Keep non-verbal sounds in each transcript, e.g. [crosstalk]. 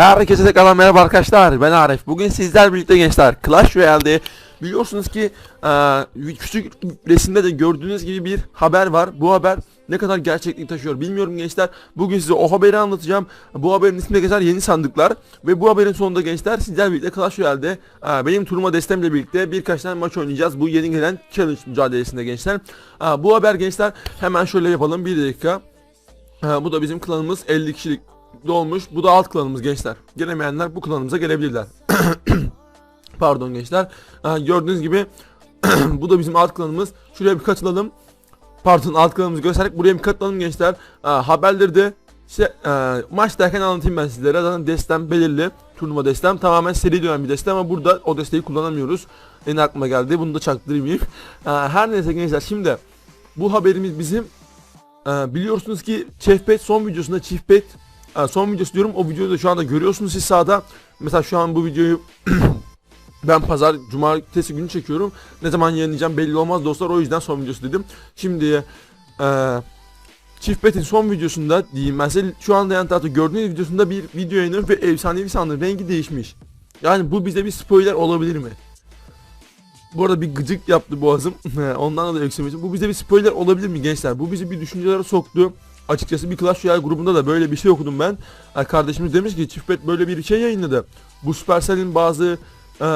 Herkese tekrardan merhaba arkadaşlar. Ben Arif. Bugün sizler birlikte gençler Clash Royale'de biliyorsunuz ki eee, küçük resimde de gördüğünüz gibi bir haber var. Bu haber ne kadar gerçeklik taşıyor bilmiyorum gençler. Bugün size o haberi anlatacağım. Bu haberin ismi de gençler yeni sandıklar Ve bu haberin sonunda gençler sizler birlikte Clash Royale'de eee, benim turnuva destemle birlikte birkaç tane maç oynayacağız Bu yeni gelen challenge mücadelesinde gençler. Eee, Bu haber gençler hemen şöyle yapalım bir dakika. Ha, bu da bizim klanımız 50 kişilik dolmuş. Bu da alt klanımız gençler. Gelemeyenler bu klanımıza gelebilirler. [coughs] Pardon gençler. Ha, gördüğünüz gibi [coughs] bu da bizim alt klanımız. Şuraya bir katılalım. Pardon alt klanımızı göstererek buraya bir katılalım gençler. Ha, haberleri de işte, e, maç derken anlatayım ben sizlere. Zaten destem belirli. Turnuva destem. Tamamen seri dönen bir destem ama burada o desteği kullanamıyoruz. En aklıma geldi. Bunu da çaktırmayayım. Ha, her neyse gençler şimdi bu haberimiz bizim ee, biliyorsunuz ki Chefpet son videosunda e, son videosu diyorum o videoyu da şu anda görüyorsunuz siz sağda. Mesela şu an bu videoyu [clears throat] ben pazar cumartesi günü çekiyorum. Ne zaman yayınlayacağım belli olmaz dostlar o yüzden son videosu dedim. Şimdi e, Chefpet'in son videosunda diyeyim ben size şu anda yan tarafta gördüğünüz videosunda bir video yayınlanıyor ve efsanevi sandığın rengi değişmiş. Yani bu bize bir spoiler olabilir mi? Bu arada bir gıcık yaptı boğazım. [laughs] Ondan da yükselmişim. Bu bize bir spoiler olabilir mi gençler? Bu bizi bir düşüncelere soktu. Açıkçası bir Clash Royale grubunda da böyle bir şey okudum ben. Yani kardeşimiz demiş ki Çiftbet böyle bir şey yayınladı. Bu Supercell'in bazı e,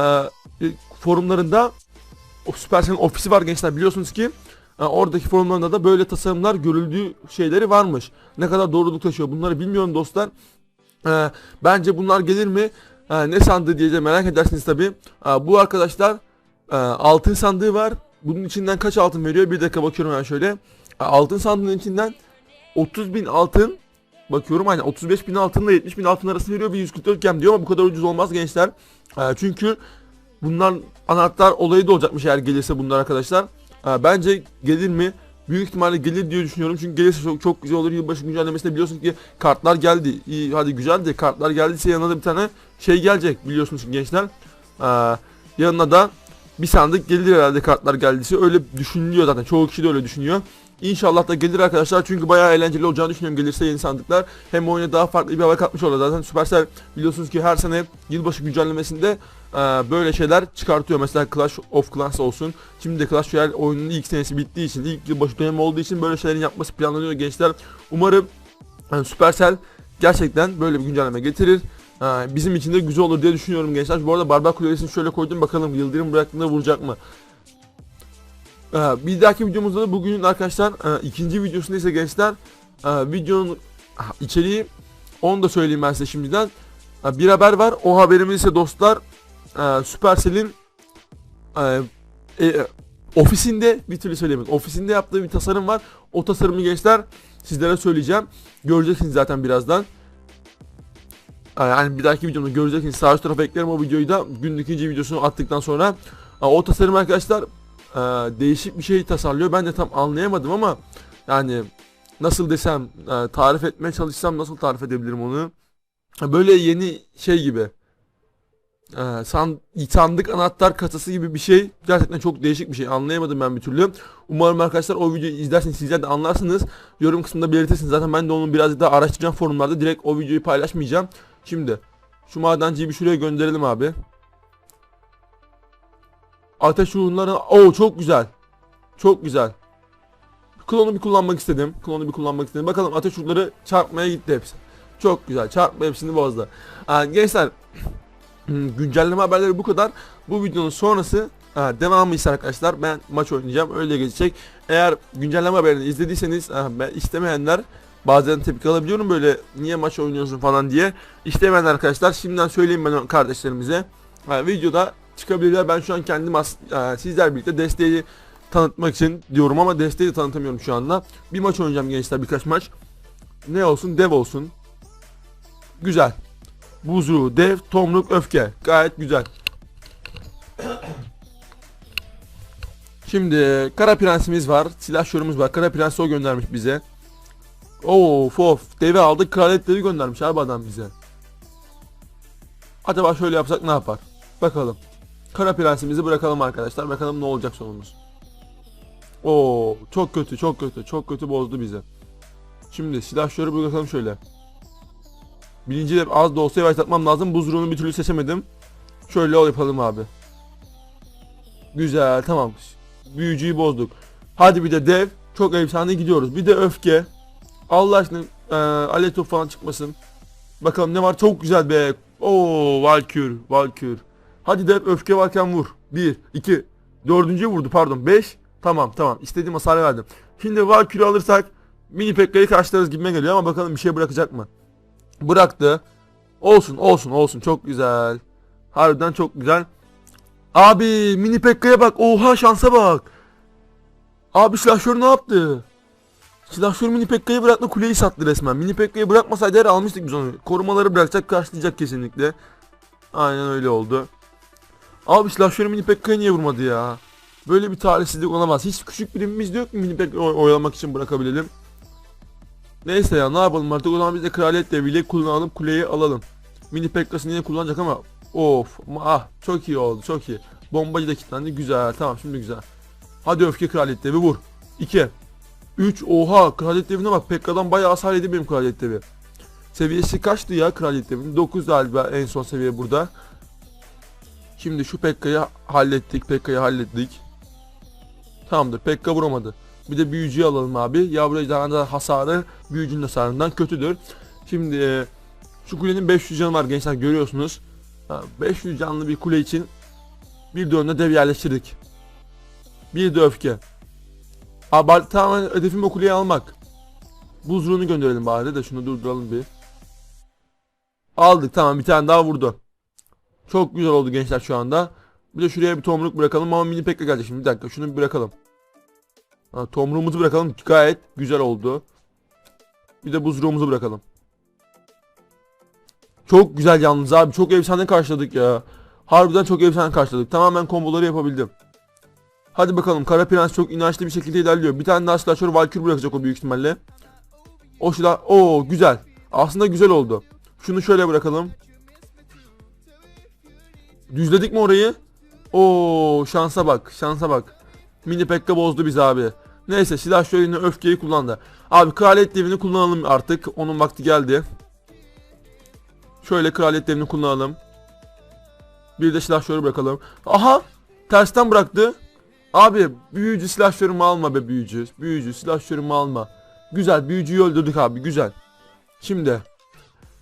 forumlarında o Supercell'in ofisi var gençler biliyorsunuz ki. e, oradaki forumlarında da böyle tasarımlar görüldüğü şeyleri varmış. Ne kadar doğruluk taşıyor bunları bilmiyorum dostlar. E, bence bunlar gelir mi? E, ne sandığı diye merak edersiniz tabi. bu arkadaşlar ee, altın sandığı var. Bunun içinden kaç altın veriyor? Bir dakika bakıyorum ben şöyle. Ee, altın sandığının içinden 30 bin altın bakıyorum hani 35 bin altınla 70 bin altın arası veriyor bir 144 gem diyor ama bu kadar ucuz olmaz gençler. Ee, çünkü bunlar anahtar olayı da olacakmış eğer gelirse bunlar arkadaşlar. Ee, bence gelir mi? Büyük ihtimalle gelir diye düşünüyorum çünkü gelirse çok, çok güzel olur. Yılbaşı güncellemesinde biliyorsunuz ki kartlar geldi. İyi hadi güzel de kartlar geldiyse yanına da bir tane şey gelecek biliyorsunuz gençler. Ee, yanına da bir sandık gelir herhalde kartlar geldiyse öyle düşünülüyor zaten çoğu kişi de öyle düşünüyor. İnşallah da gelir arkadaşlar çünkü bayağı eğlenceli olacağını düşünüyorum gelirse yeni sandıklar. Hem oyuna daha farklı bir hava katmış olur zaten Supercell biliyorsunuz ki her sene yılbaşı güncellemesinde e, böyle şeyler çıkartıyor. Mesela Clash of Clans olsun. Şimdi de Clash Royale oyunun ilk senesi bittiği için ilk yılbaşı dönemi olduğu için böyle şeylerin yapması planlanıyor gençler. Umarım yani Supercell gerçekten böyle bir güncelleme getirir. Ha, bizim için de güzel olur diye düşünüyorum gençler. Bu arada barbar kulesini şöyle koydum bakalım Yıldırım bıraktığında vuracak mı? Ee, bir dahaki videomuzda da bugünün arkadaşlar e, ikinci videosunda ise gençler e, videonun içeriği onu da söyleyeyim ben size şimdiden. E, bir haber var. O haberimiz ise dostlar e, Supercell'in ofisinde bir türlü söyleyemedim. Ofisinde yaptığı bir tasarım var. O tasarımı gençler sizlere söyleyeceğim. Göreceksiniz zaten birazdan. Yani bir dahaki videomda göreceksiniz. Sağ üst tarafa eklerim o videoyu da günün ikinci videosunu attıktan sonra. O tasarım arkadaşlar e, değişik bir şey tasarlıyor. Ben de tam anlayamadım ama yani nasıl desem e, tarif etmeye çalışsam nasıl tarif edebilirim onu. Böyle yeni şey gibi. Ee, san, sandık anahtar kasası gibi bir şey. Gerçekten çok değişik bir şey. Anlayamadım ben bir türlü. Umarım arkadaşlar o videoyu izlerseniz sizler de anlarsınız. Yorum kısmında belirtirsiniz. Zaten ben de onu birazcık daha araştıracağım forumlarda. Direkt o videoyu paylaşmayacağım. Şimdi şu madenciyi bir şuraya gönderelim abi. Ateş ürünleri. Oo çok güzel. Çok güzel. Klonu bir kullanmak istedim. Klonu bir kullanmak istedim. Bakalım ateş ürünleri çarpmaya gitti hepsi. Çok güzel. Çarpma hepsini bozdu. Yani gençler [clears throat] güncelleme haberleri bu kadar. Bu videonun sonrası ha, devamı ise arkadaşlar ben maç oynayacağım. Öyle geçecek. Eğer güncelleme haberini izlediyseniz ha, ben istemeyenler Bazen tepki alabiliyorum böyle niye maç oynuyorsun falan diye. İstemeyen arkadaşlar şimdiden söyleyeyim ben kardeşlerimize. Yani videoda çıkabilirler. Ben şu an kendim yani sizler birlikte desteği tanıtmak için diyorum ama desteği de tanıtamıyorum şu anda. Bir maç oynayacağım gençler birkaç maç. Ne olsun dev olsun. Güzel. Buzru, dev, tomruk, öfke. Gayet güzel. [clears throat] Şimdi kara prensimiz var. Silahşörümüz var. Kara prensi o göndermiş bize. Of of. Deve aldık kraliyetleri göndermiş abi adam bize. Acaba şöyle yapsak ne yapar? Bakalım. Kara prensimizi bırakalım arkadaşlar. Bakalım ne olacak sonumuz. Oo çok kötü çok kötü çok kötü bozdu bize. Şimdi silahları bırakalım şöyle. Birinci de az da olsa yavaşlatmam lazım. Buz ruhunu bir türlü seçemedim. Şöyle yapalım abi. Güzel tamam. Büyücüyü bozduk. Hadi bir de dev. Çok efsane gidiyoruz. Bir de öfke. Allah aşkına e, alev falan çıkmasın. Bakalım ne var çok güzel be. Oo Valkür Valkür. Hadi dev öfke varken vur. 1 2 Dördüncüyü vurdu pardon. 5 Tamam tamam istediğim hasarı verdim. Şimdi Valkür'ü alırsak mini Pekka'yı karşılarız gibime geliyor ama bakalım bir şey bırakacak mı? Bıraktı. Olsun olsun olsun çok güzel. Harbiden çok güzel. Abi mini Pekka'ya bak. Oha şansa bak. Abi silahşör ne yaptı? Silahşör mini Pekka'yı bıraktı kuleyi sattı resmen. Mini Pekka'yı bırakmasaydı her almıştık biz onu. Korumaları bırakacak karşılayacak kesinlikle. Aynen öyle oldu. Abi silahşör mini Pekka'yı niye vurmadı ya? Böyle bir talihsizlik olamaz. Hiç küçük birimimiz de yok mu mini oyalamak için bırakabilelim. Neyse ya ne yapalım artık o zaman biz de kraliyet deviyle kullanalım kuleyi alalım. Mini Pekka'sını yine kullanacak ama of ah çok iyi oldu çok iyi. Bombacı da kilitlendi güzel tamam şimdi güzel. Hadi öfke kraliyet devi vur. 2 3 oha kraliyet devine bak Pekka'dan bayağı hasar yedi benim kraliyet devi. Seviyesi kaçtı ya kraliyet devinin? 9 galiba en son seviye burada. Şimdi şu Pekka'yı hallettik. Pekka'yı hallettik. Tamamdır. Pekka vuramadı. Bir de büyücüyü alalım abi. Yavru ejderhanın hasarı büyücünün hasarından kötüdür. Şimdi e, şu kulenin 500 canı var gençler görüyorsunuz. Ha, 500 canlı bir kule için bir de önüne dev yerleştirdik. Bir de öfke. Abi tamamen hedefim o kuleyi almak. Buz gönderelim bari de şunu durduralım bir. Aldık tamam bir tane daha vurdu. Çok güzel oldu gençler şu anda. Bir de şuraya bir tomruk bırakalım ama mini pekka gelecek şimdi bir dakika şunu bir bırakalım. Ha, tomruğumuzu bırakalım gayet güzel oldu. Bir de buz ruhumuzu bırakalım. Çok güzel yalnız abi çok efsane karşıladık ya. Harbiden çok efsane karşıladık. Tamamen komboları yapabildim. Hadi bakalım Kara Prens çok inançlı bir şekilde ilerliyor. Bir tane daha silahşör Valkür bırakacak o büyük ihtimalle. O silah o güzel. Aslında güzel oldu. Şunu şöyle bırakalım. Düzledik mi orayı? Oo şansa bak şansa bak. Mini Pekka bozdu bizi abi. Neyse silah şöyle öfkeyi kullandı. Abi kraliyet devini kullanalım artık. Onun vakti geldi. Şöyle kraliyet devini kullanalım. Bir de silahşörü bırakalım. Aha! Tersten bıraktı. Abi büyücü silahşörümü alma be büyücü. Büyücü silahşörümü alma. Güzel büyücüyü öldürdük abi güzel. Şimdi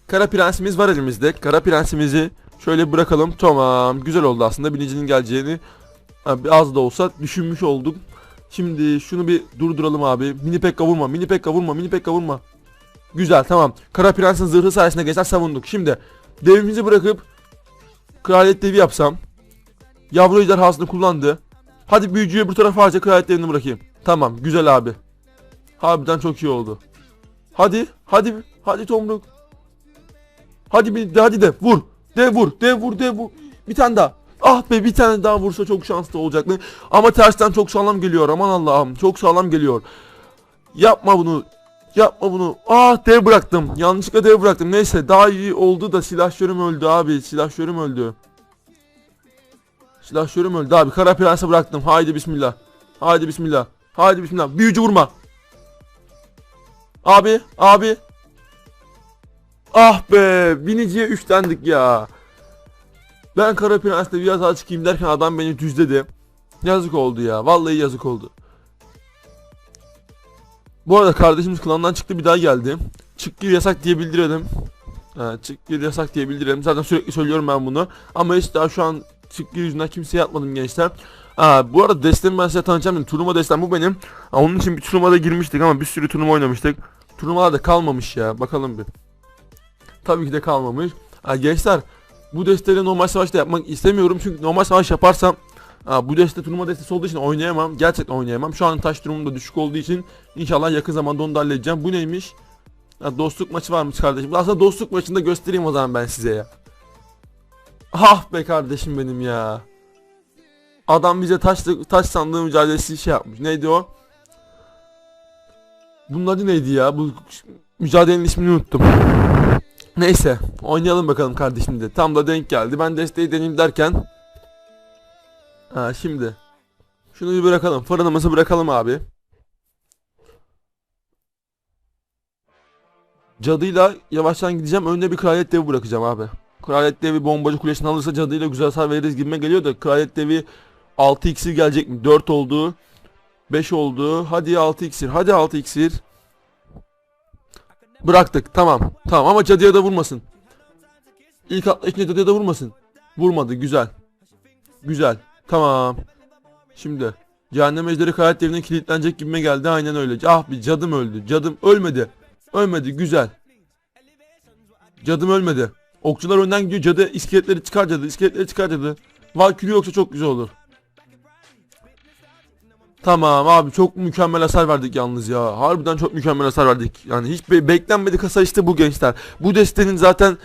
Kara prensimiz var elimizde. Kara prensimizi şöyle bırakalım. Tamam güzel oldu aslında birincinin geleceğini az da olsa düşünmüş olduk. Şimdi şunu bir durduralım abi. Mini pekka vurma, mini pekka vurma, mini pekka vurma. Güzel tamam. Kara prensin zırhı sayesinde gençler savunduk. Şimdi devimizi bırakıp kraliyet devi yapsam. Yavru ejderhasını kullandı. Hadi büyücüye bu tarafa harca kraliyet devini bırakayım. Tamam güzel abi. Harbiden çok iyi oldu. Hadi hadi hadi tomruk. Hadi bir hadi de vur. De vur de vur de vur. Bir tane daha. Ah be bir tane daha vursa çok şanslı olacaktı. Ama tersten çok sağlam geliyor. Aman Allah'ım çok sağlam geliyor. Yapma bunu. Yapma bunu. Ah dev bıraktım. Yanlışlıkla dev bıraktım. Neyse daha iyi oldu da silahşörüm öldü abi. Silahşörüm öldü. Silahşörüm öldü abi. Kara prensi bıraktım. Haydi bismillah. Haydi bismillah. Haydi bismillah. Büyücü vurma. Abi, abi. Ah be, biniciye üçlendik ya. Ben Kara Prens'le biraz daha çıkayım derken adam beni düzledi. Yazık oldu ya, vallahi yazık oldu. Bu arada kardeşimiz klandan çıktı bir daha geldi. Çık gir yasak diye bildirelim. Ha, çık gir yasak diye bildirelim. Zaten sürekli söylüyorum ben bunu. Ama hiç daha şu an çık gir yüzünden kimseye atmadım gençler. Ha, bu arada destemi ben size tanıtacağım. dedim. Turnuva destem bu benim. Ha, onun için bir turnuvada girmiştik ama bir sürü turnuva oynamıştık. Turnuvalar da kalmamış ya. Bakalım bir. Tabii ki de kalmamış. Ha, gençler bu desteleri normal savaşta yapmak istemiyorum. Çünkü normal savaş yaparsam ha, bu deste turnuva destesi olduğu için oynayamam. Gerçekten oynayamam. Şu an taş durumum da düşük olduğu için inşallah yakın zamanda onu da halledeceğim. Bu neymiş? Dostluk maçı varmış kardeşim. Aslında dostluk maçında göstereyim o zaman ben size ya. Ah be kardeşim benim ya. Adam bize taş taş sandığı mücadelesi şey yapmış. Neydi o? Bunun adı neydi ya? Bu mücadelenin ismini unuttum. Neyse oynayalım bakalım kardeşim de. Tam da denk geldi. Ben desteği deneyim derken. Ha şimdi. Şunu bir bırakalım. Fırınımızı bırakalım abi. cadıyla yavaştan gideceğim. Önüne bir kraliyet devi bırakacağım abi. Kraliyet devi bombacı kulesini alırsa cadıyla güzel hasar veririz gibime geliyor da kraliyet devi 6 iksir gelecek mi? 4 oldu. 5 oldu. Hadi 6 iksir. Hadi 6 iksir. Bıraktık. Tamam. Tamam ama cadıya da vurmasın. İlk atlayışında cadıya da vurmasın. Vurmadı. Güzel. Güzel. Tamam. Şimdi cehennem ejderi devine kilitlenecek gibime geldi. Aynen öyle. Ah bir cadım öldü. Cadım ölmedi. Ölmedi. Güzel. Cadım ölmedi. Okçular önden gidiyor. Cadı iskeletleri çıkar cadı. İskeletleri çıkar cadı. Valkürü yoksa çok güzel olur. Tamam abi çok mükemmel hasar verdik yalnız ya. Harbiden çok mükemmel hasar verdik. Yani hiç be- beklenmedik hasar işte bu gençler. Bu destenin zaten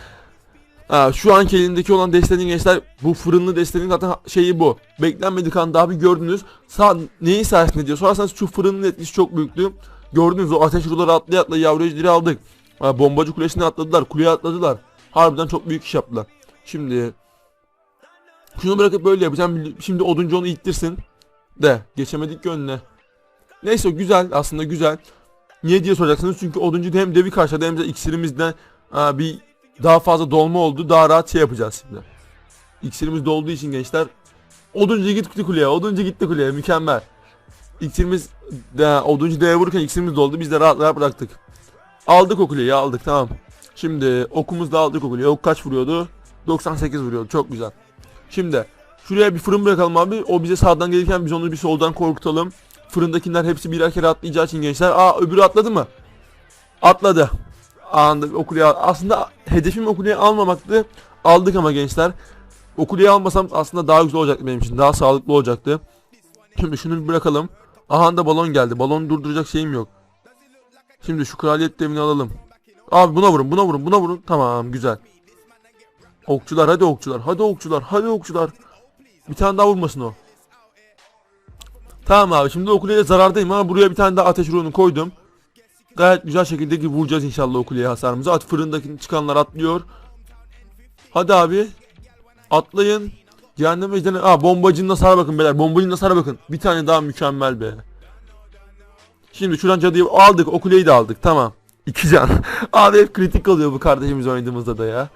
ha, şu anki elindeki olan destenin gençler bu fırınlı destenin zaten şeyi bu. Beklenmedik anda abi gördünüz. Sağ neyi sayesinde diyor. Sorarsanız şu fırının etkisi çok büyüktü. Gördünüz o ateş ruları atlaya atlaya yavru ejderi aldık. Ha, bombacı kulesini atladılar. Kuleye atladılar. Harbiden çok büyük iş yaptılar. Şimdi şunu bırakıp böyle yapacağım. Şimdi oduncu onu ittirsin. De geçemedik ki önüne. Neyse güzel aslında güzel. Niye diye soracaksınız çünkü oduncu hem devi karşıladı hem de iksirimizden aa, bir daha fazla dolma oldu. Daha rahat şey yapacağız şimdi. İksirimiz dolduğu için gençler. Oduncu gitti kuleye. Oduncu gitti kuleye. Mükemmel. İksirimiz de, oduncu devre vururken iksirimiz doldu. Biz de rahat rahat bıraktık. Aldık o kuleyi aldık tamam. Şimdi okumuz da aldık o kuleyi. Ok kaç vuruyordu? 98 vuruyordu. Çok güzel. Şimdi Şuraya bir fırın bırakalım abi. O bize sağdan gelirken biz onu bir soldan korkutalım. Fırındakiler hepsi birer kere atlayacağı için gençler. Aa öbürü atladı mı? Atladı. Anında okuleye aslında hedefim okuleye almamaktı. Aldık ama gençler. Okuleye almasam aslında daha güzel olacaktı benim için. Daha sağlıklı olacaktı. Şimdi şunu bir bırakalım. Aha da balon geldi. Balon durduracak şeyim yok. Şimdi şu kraliyet devini alalım. Abi buna vurun, buna vurun, buna vurun. Tamam, güzel. Okçular, hadi okçular, hadi okçular, hadi okçular. Bir tane daha vurmasın o. Tamam abi şimdi o kuleye zarardayım ama buraya bir tane daha ateş ruhunu koydum. Gayet güzel şekilde ki vuracağız inşallah o kuleye hasarımızı. At fırındaki çıkanlar atlıyor. Hadi abi. Atlayın. Cehennem ejderi. Aa bombacının hasara bakın beyler. Bombacının hasara bakın. Bir tane daha mükemmel be. Şimdi şuradan cadıyı aldık. O kuleyi de aldık. Tamam. İki can. [laughs] abi hep kritik oluyor bu kardeşimiz oynadığımızda da ya.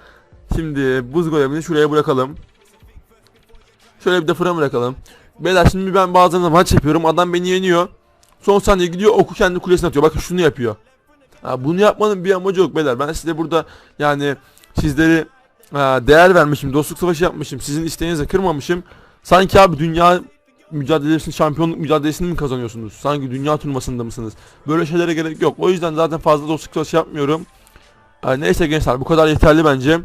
Şimdi buz golemini şuraya bırakalım. Şöyle bir de fırın bırakalım. Beyler şimdi ben bazen maç yapıyorum. Adam beni yeniyor. Son saniye gidiyor oku kendi kulesine atıyor. Bakın şunu yapıyor. Ha, bunu yapmanın bir amacı yok beyler. Ben size burada yani sizleri ha, değer vermişim. Dostluk savaşı yapmışım. Sizin isteğinizi kırmamışım. Sanki abi dünya mücadelesini, şampiyonluk mücadelesini mi kazanıyorsunuz? Sanki dünya turnuvasında mısınız? Böyle şeylere gerek yok. O yüzden zaten fazla dostluk savaşı yapmıyorum. Neyse gençler bu kadar yeterli bence.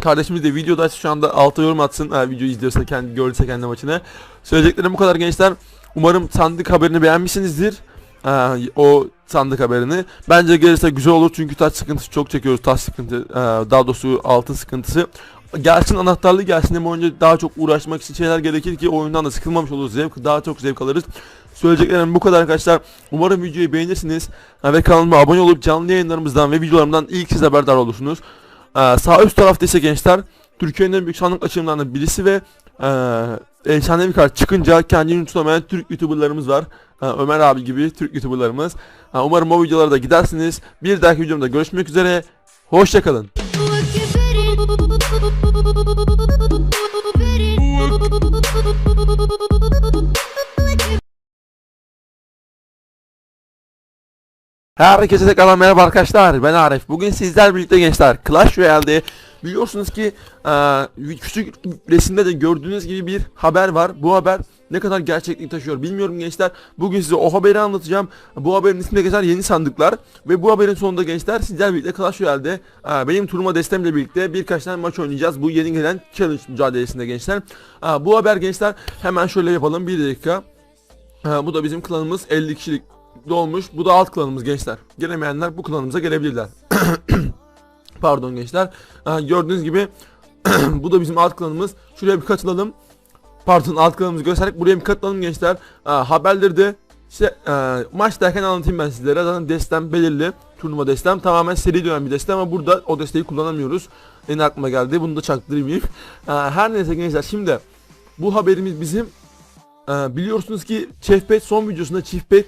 Kardeşimiz de videoda şu anda alta yorum atsın. Ha, videoyu izliyorsa kendi gördüyse kendi maçını. Söyleyeceklerim bu kadar gençler. Umarım sandık haberini beğenmişsinizdir. Ha, o sandık haberini. Bence gelirse güzel olur çünkü taş sıkıntısı çok çekiyoruz. Taş sıkıntı, e, daha doğrusu altın sıkıntısı. Gelsin anahtarlı gelsin ama önce daha çok uğraşmak için şeyler gerekir ki oyundan da sıkılmamış oluruz. Zevk, daha çok zevk alırız. Söyleyeceklerim bu kadar arkadaşlar. Umarım videoyu beğenirsiniz. Ve kanalıma abone olup canlı yayınlarımızdan ve videolarımdan ilk siz haberdar olursunuz. Ee, sağ üst tarafta ise gençler Türkiye'nin en büyük sandık açılımlarından birisi ve e, efsanevi kart çıkınca kendini tutamayan Türk YouTuber'larımız var. Ee, Ömer abi gibi Türk YouTuber'larımız. Ee, umarım o videolara da gidersiniz. Bir dahaki videomda görüşmek üzere. Hoşçakalın. Herkese tekrardan merhaba arkadaşlar. Ben Arif. Bugün sizler birlikte gençler Clash Royale'de biliyorsunuz ki e, küçük resimde de gördüğünüz gibi bir haber var. Bu haber ne kadar gerçeklik taşıyor bilmiyorum gençler. Bugün size o haberi anlatacağım. Bu haberin ismi de gençler yeni sandıklar ve bu haberin sonunda gençler sizler birlikte Clash Royale'de e, benim turnuva destemle birlikte birkaç tane maç oynayacağız. Bu yeni gelen challenge mücadelesinde gençler. E, bu haber gençler hemen şöyle yapalım bir dakika. E, bu da bizim klanımız 50 kişilik dolmuş. Bu da alt klanımız gençler. Gelemeyenler bu klanımıza gelebilirler. [coughs] Pardon gençler. Ha, gördüğünüz gibi [coughs] bu da bizim alt klanımız. Şuraya bir katılalım. Pardon alt klanımızı göstererek buraya bir katılalım gençler. Ha, haberleri de işte e, maç derken anlatayım ben sizlere. Zaten destem belirli. Turnuva destem tamamen seri dönen bir destem ama burada o desteği kullanamıyoruz. En aklıma geldi. Bunu da çaktırmayayım. [laughs] Her neyse gençler şimdi bu haberimiz bizim e, biliyorsunuz ki Chefpet son videosunda Chefpet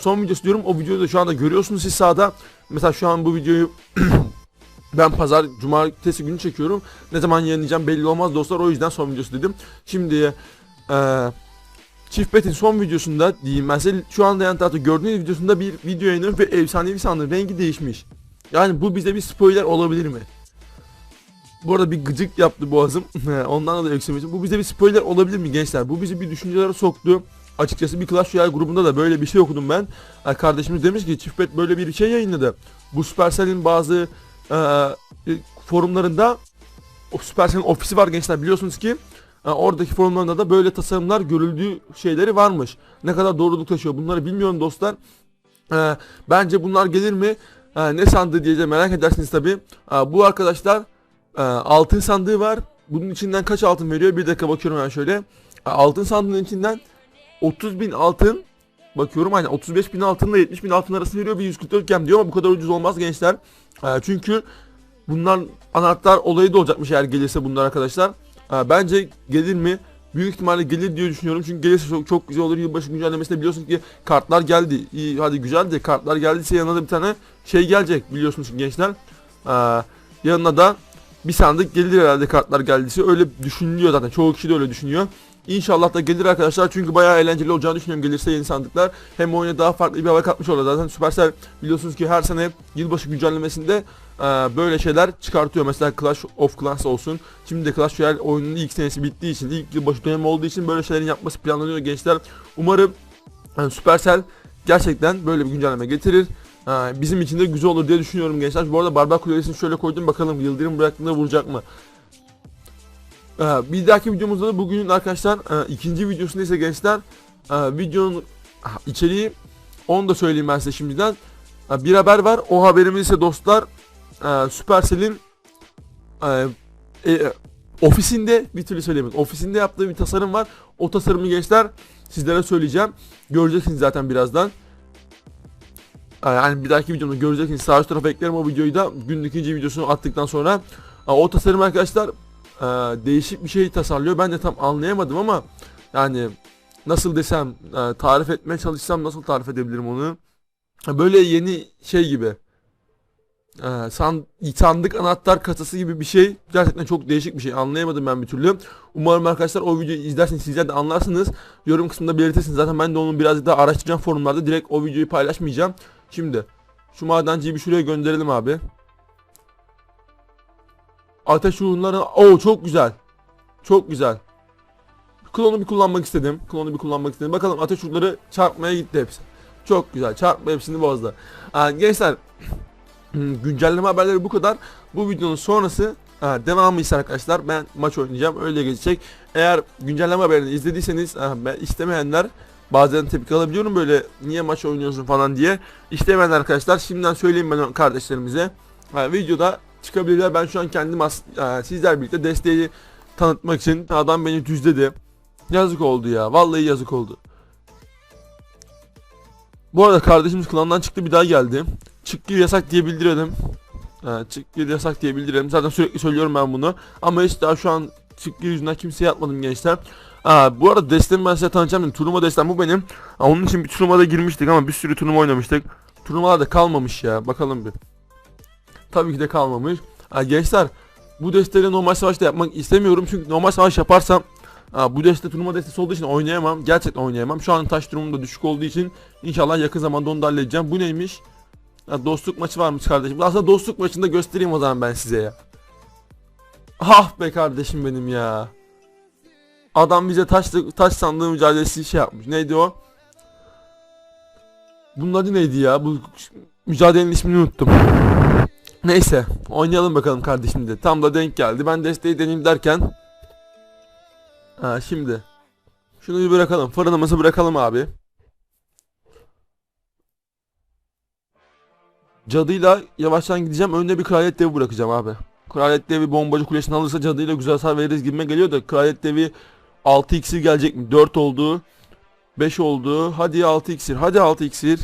son videosu diyorum. O videoyu da şu anda görüyorsunuz siz sağda. Mesela şu an bu videoyu [clears throat] ben pazar cumartesi günü çekiyorum. Ne zaman yayınlayacağım belli olmaz dostlar. O yüzden son videosu dedim. Şimdi e, Çift Bet'in son videosunda diyeyim ben size şu anda yan tarafta gördüğünüz videosunda bir video yayınlanıyor ve efsanevi sandığın rengi değişmiş. Yani bu bize bir spoiler olabilir mi? Bu arada bir gıcık yaptı boğazım. [laughs] Ondan da yükselmişim. Bu bize bir spoiler olabilir mi gençler? Bu bizi bir düşüncelere soktu. Açıkçası bir Clash Royale grubunda da böyle bir şey okudum ben. Yani kardeşimiz demiş ki Çiftbet böyle bir şey yayınladı. Bu Supercell'in bazı e, forumlarında o Supercell'in ofisi var gençler biliyorsunuz ki e, oradaki forumlarında da böyle tasarımlar görüldüğü şeyleri varmış. Ne kadar doğruluk taşıyor bunları bilmiyorum dostlar. E, bence bunlar gelir mi? E, ne sandığı diye merak edersiniz tabi. E, bu arkadaşlar e, altın sandığı var. Bunun içinden kaç altın veriyor? Bir dakika bakıyorum ben şöyle. E, altın sandığının içinden 30 bin altın bakıyorum hani 35 bin altınla 70 bin altın arası veriyor bir 144 gem diyor ama bu kadar ucuz olmaz gençler. E, çünkü bunlar anahtar olayı da olacakmış eğer gelirse bunlar arkadaşlar. E, bence gelir mi? Büyük ihtimalle gelir diye düşünüyorum çünkü gelirse çok, çok güzel olur. Yılbaşı güncellemesinde biliyorsunuz ki kartlar geldi. İyi hadi güzel de kartlar geldiyse yanına da bir tane şey gelecek biliyorsunuz gençler. E, yanına da bir sandık gelir herhalde kartlar geldiyse öyle düşünülüyor zaten çoğu kişi de öyle düşünüyor. İnşallah da gelir arkadaşlar çünkü bayağı eğlenceli olacağını düşünüyorum gelirse yeni sandıklar. Hem oyuna daha farklı bir hava katmış olur zaten Supercell biliyorsunuz ki her sene yılbaşı güncellemesinde e, böyle şeyler çıkartıyor. Mesela Clash of Clans olsun. Şimdi de Clash Royale oyunun ilk senesi bittiği için ilk yılbaşı dönemi olduğu için böyle şeylerin yapması planlanıyor gençler. Umarım yani Supercell gerçekten böyle bir güncelleme getirir. Ha, bizim için de güzel olur diye düşünüyorum gençler. Bu arada barbar kulesini şöyle koydum bakalım Yıldırım bıraktığında vuracak mı? Ee, bir dahaki videomuzda da bugünün arkadaşlar e, ikinci videosunda ise gençler e, videonun içeriği onu da söyleyeyim ben size şimdiden. E, bir haber var. O haberimiz ise dostlar e, Supercell'in ofisinde bir türlü söyleyemedim. Ofisinde yaptığı bir tasarım var. O tasarımı gençler sizlere söyleyeceğim. Göreceksiniz zaten birazdan. Yani bir dahaki videomda göreceksiniz. Sağ üst tarafa eklerim o videoyu da günün ikinci videosunu attıktan sonra. O tasarım arkadaşlar e, değişik bir şey tasarlıyor. Ben de tam anlayamadım ama yani nasıl desem e, tarif etmeye çalışsam nasıl tarif edebilirim onu. Böyle yeni şey gibi. Ee, san, sandık anahtar kasası gibi bir şey. Gerçekten çok değişik bir şey. Anlayamadım ben bir türlü. Umarım arkadaşlar o videoyu izlersiniz sizler de anlarsınız. Yorum kısmında belirtirsiniz. Zaten ben de onu birazcık daha araştıracağım forumlarda. Direkt o videoyu paylaşmayacağım. Şimdi şu madenciyi bir şuraya gönderelim abi. Ateş ruhunları... Oo çok güzel. Çok güzel. Klonu bir kullanmak istedim. Klonu bir kullanmak istedim. Bakalım ateş ruhları çarpmaya gitti hepsi. Çok güzel. Çarpma hepsini bozdu. Aa, gençler [clears throat] güncelleme haberleri bu kadar. Bu videonun sonrası ha, devamı ise arkadaşlar ben maç oynayacağım. Öyle geçecek. Eğer güncelleme haberini izlediyseniz ha, ben istemeyenler bazen tepki alabiliyorum böyle niye maç oynuyorsun falan diye. İstemeyen arkadaşlar şimdiden söyleyeyim ben kardeşlerimize. Ha, videoda çıkabilirler. Ben şu an kendim e, sizler birlikte desteği tanıtmak için adam beni düzledi. Yazık oldu ya. Vallahi yazık oldu. Bu arada kardeşimiz klandan çıktı bir daha geldi. Çık gir yasak diye bildirelim. Ha, çık gir yasak diye bildirelim. Zaten sürekli söylüyorum ben bunu. Ama hiç daha şu an çık gir yüzünden kimseye atmadım gençler. Aa, bu arada destemi ben size tanıtacağım. Turnuva destem bu benim. Ha, onun için bir turnuvada girmiştik ama bir sürü turnuva oynamıştık. Turnuvalarda kalmamış ya. Bakalım bir. Tabii ki de kalmamış. Gençler bu desteleri normal savaşta yapmak istemiyorum. Çünkü normal savaş yaparsam ha, bu deste turnuva destesi olduğu için oynayamam. Gerçekten oynayamam. Şu an taş durumum da düşük olduğu için inşallah yakın zamanda onu da halledeceğim. Bu neymiş? Ha, dostluk maçı varmış kardeşim. Aslında dostluk maçında göstereyim o zaman ben size ya. Ah be kardeşim benim ya. Adam bize taş taş sandığı mücadelesi şey yapmış. Neydi o? Bunun adı neydi ya? Bu mücadelenin ismini unuttum. Neyse oynayalım bakalım kardeşim de. Tam da denk geldi. Ben desteği deneyim derken. Ha şimdi. Şunu bir bırakalım. Fırınımızı bırakalım abi. Cadıyla yavaştan gideceğim. Önüne bir kraliyet devi bırakacağım abi. Kraliyet devi bombacı kulesini alırsa cadıyla güzel hasar veririz gibime geliyor da kraliyet devi 6 iksir gelecek mi? 4 oldu. 5 oldu. Hadi 6 iksir. Hadi 6 iksir.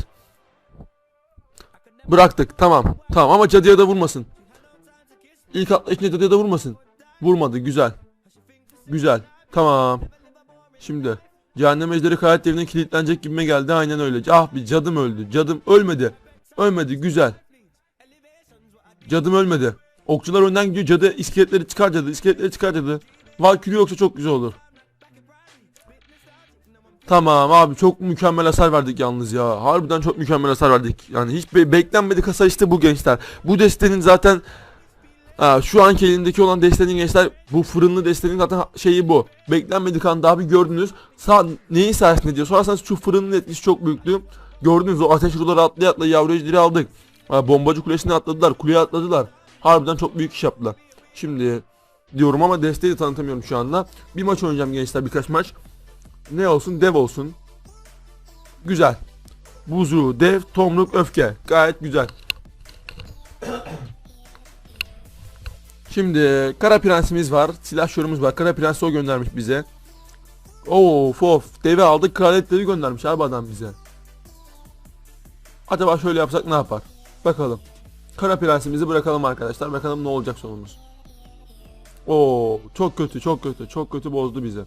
Bıraktık. Tamam. Tamam ama cadıya da vurmasın. İlk atlayışında cadıya da vurmasın. Vurmadı. Güzel. Güzel. Tamam. Şimdi Cehennem ejderi hayat devrine kilitlenecek gibime geldi. Aynen öyle. Ah bir cadım öldü. Cadım ölmedi. Ölmedi. Güzel. Cadım ölmedi. Okçular önden gidiyor. Cadı iskeletleri çıkar cadı. İskeletleri çıkar cadı. Valkyrie yoksa çok güzel olur. Tamam abi çok mükemmel hasar verdik yalnız ya. Harbiden çok mükemmel hasar verdik. Yani hiç be- beklenmedik hasar işte bu gençler. Bu destenin zaten ha, şu anki elindeki olan destenin gençler bu fırınlı destenin zaten şeyi bu. Beklenmedik anda abi gördünüz. Sağ neyin sayesinde diyor. Sorarsanız şu fırının etkisi çok büyüktü. Gördünüz o ateş ruları atlaya atlaya yavru aldık. Ha, bombacı kulesine atladılar. Kuleye atladılar. Harbiden çok büyük iş yaptılar. Şimdi diyorum ama desteği de tanıtamıyorum şu anda. Bir maç oynayacağım gençler birkaç maç. Ne olsun? Dev olsun. Güzel. Buzu, dev, tomruk, öfke. Gayet güzel. Şimdi kara prensimiz var. Silahşörümüz var. Kara prensi o göndermiş bize. Of of. Devi aldık. Kraletleri göndermiş abi adam bize. Acaba şöyle yapsak ne yapar? Bakalım. Kara prensimizi bırakalım arkadaşlar. Bakalım ne olacak sonumuz. Oo çok kötü çok kötü çok kötü bozdu bizi.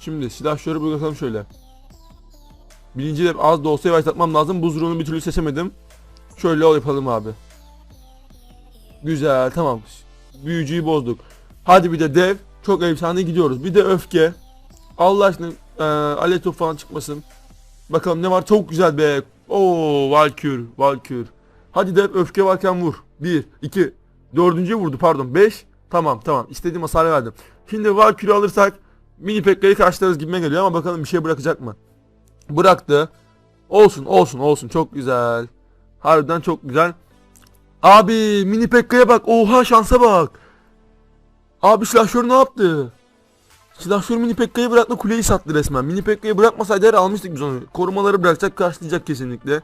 Şimdi silahşörü bırakalım şöyle. Birinci de az da olsa yavaşlatmam lazım. Buz ruhunu bir türlü seçemedim. Şöyle yapalım abi. Güzel tamam. Büyücüyü bozduk. Hadi bir de dev. Çok efsane gidiyoruz. Bir de öfke. Allah aşkına e, alev falan çıkmasın. Bakalım ne var çok güzel be. Oo Valkür Valkür. Hadi dev öfke varken vur. 1 2 dördüncüyü vurdu pardon 5 Tamam tamam istediğim hasarı verdim. Şimdi Valkür'ü alırsak Mini Pekka'yı karşılarız gibime geliyor ama bakalım bir şey bırakacak mı? Bıraktı. Olsun olsun olsun çok güzel. Harbiden çok güzel. Abi Mini Pekka'ya bak. Oha şansa bak. Abi silahşör ne yaptı? Silahşör Mini Pekka'yı bıraktı kuleyi sattı resmen. Mini Pekka'yı bırakmasaydı her almıştık biz onu. Korumaları bırakacak karşılayacak kesinlikle.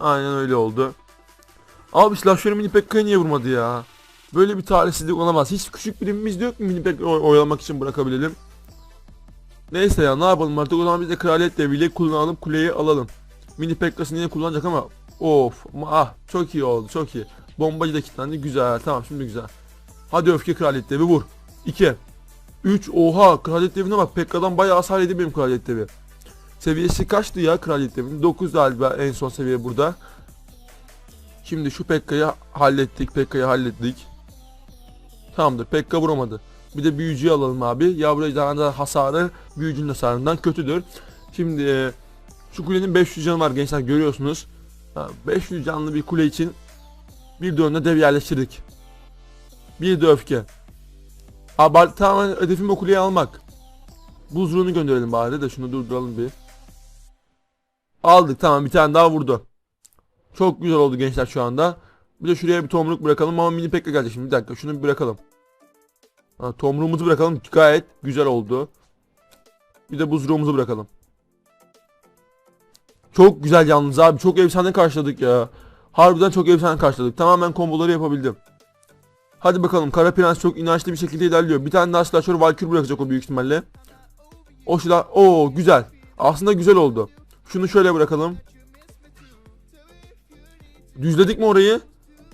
Aynen öyle oldu. Abi silahşör Mini Pekka'yı niye vurmadı ya? Böyle bir talihsizlik olamaz. Hiç küçük birimimiz de yok mu Mini Pekka'yı oy- oyalamak için bırakabilelim. Neyse ya ne yapalım artık o zaman biz de kraliyet devriyle kullanalım kuleyi alalım. Mini Pekka'sını yine kullanacak ama of ah çok iyi oldu çok iyi. Bombacı da kilitlendi güzel tamam şimdi güzel. Hadi öfke kraliyet devi vur. 2 3 oha kraliyet devine bak Pekka'dan bayağı hasar yedi benim kraliyet devi. Seviyesi kaçtı ya kraliyet devinin? 9 galiba en son seviye burada. Şimdi şu Pekka'yı hallettik Pekka'yı hallettik. Tamamdır Pekka vuramadı. Bir de büyücüyü alalım abi. Yavru ejderhanın hasarı büyücünün hasarından kötüdür. Şimdi e, şu kulenin 500 canı var gençler görüyorsunuz. Ha, 500 canlı bir kule için bir de önüne dev yerleştirdik. Bir de öfke. Abi tamamen hedefim o kuleyi almak. Buz ruhunu gönderelim bari de şunu durduralım bir. Aldık tamam bir tane daha vurdu. Çok güzel oldu gençler şu anda. Bir de şuraya bir tomruk bırakalım ama mini pekka gelecek şimdi bir dakika şunu bir bırakalım. Ha, tomruğumuzu bırakalım gayet güzel oldu. Bir de buzruğumuzu bırakalım. Çok güzel yalnız abi çok efsane karşıladık ya. Harbiden çok efsane karşıladık. Tamamen komboları yapabildim. Hadi bakalım Kara Prens çok inançlı bir şekilde ilerliyor. Bir tane daha silahşör Valkyrie bırakacak o büyük ihtimalle. O silah o güzel. Aslında güzel oldu. Şunu şöyle bırakalım. Düzledik mi orayı?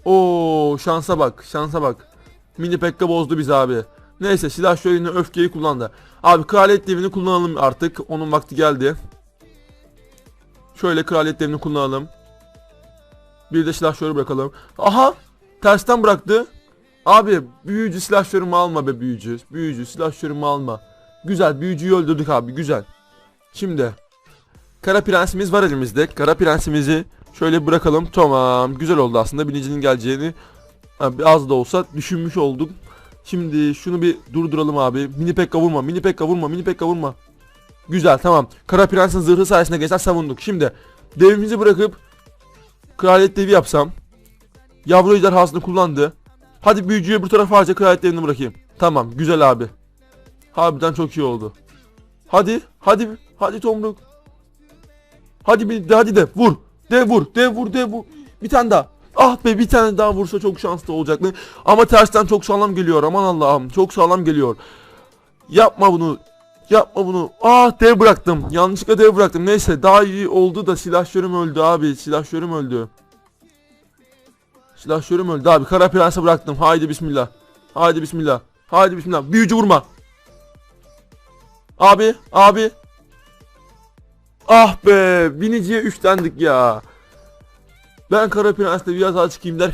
Oo şansa bak şansa bak. Mini Pekka bozdu bizi abi. Neyse silah şöyle öfkeyi kullandı. Abi kraliyet devini kullanalım artık. Onun vakti geldi. Şöyle kraliyet devini kullanalım. Bir de silah şöyle bırakalım. Aha! Tersten bıraktı. Abi büyücü silahşörümü alma be büyücü. Büyücü silahşörümü alma. Güzel büyücüyü öldürdük abi güzel. Şimdi Kara prensimiz var elimizde. Kara prensimizi şöyle bırakalım. Tamam güzel oldu aslında bilincinin geleceğini az da olsa düşünmüş olduk. Şimdi şunu bir durduralım abi. Mini pekka vurma, mini pekka vurma, mini pekka vurma. Güzel tamam. Kara prensin zırhı sayesinde gençler savunduk. Şimdi devimizi bırakıp kraliyet devi yapsam. Yavru ejderhasını kullandı. Hadi büyücüyü bu tarafa harca kraliyet devini bırakayım. Tamam güzel abi. Harbiden çok iyi oldu. Hadi hadi hadi tomruk. Hadi bir hadi de vur. De vur de vur de vur. Bir tane daha. Ah be bir tane daha vursa çok şanslı olacaktı. Ama tersten çok sağlam geliyor. Aman Allah'ım çok sağlam geliyor. Yapma bunu. Yapma bunu. Ah dev bıraktım. Yanlışlıkla dev bıraktım. Neyse daha iyi oldu da silahşörüm öldü abi. Silahşörüm öldü. Silahşörüm öldü abi. Kara prense bıraktım. Haydi bismillah. Haydi bismillah. Haydi bismillah. Büyücü vurma. Abi, abi. Ah be biniciye üçlendik ya. Ben Kara Prens'te biraz daha çıkayım derken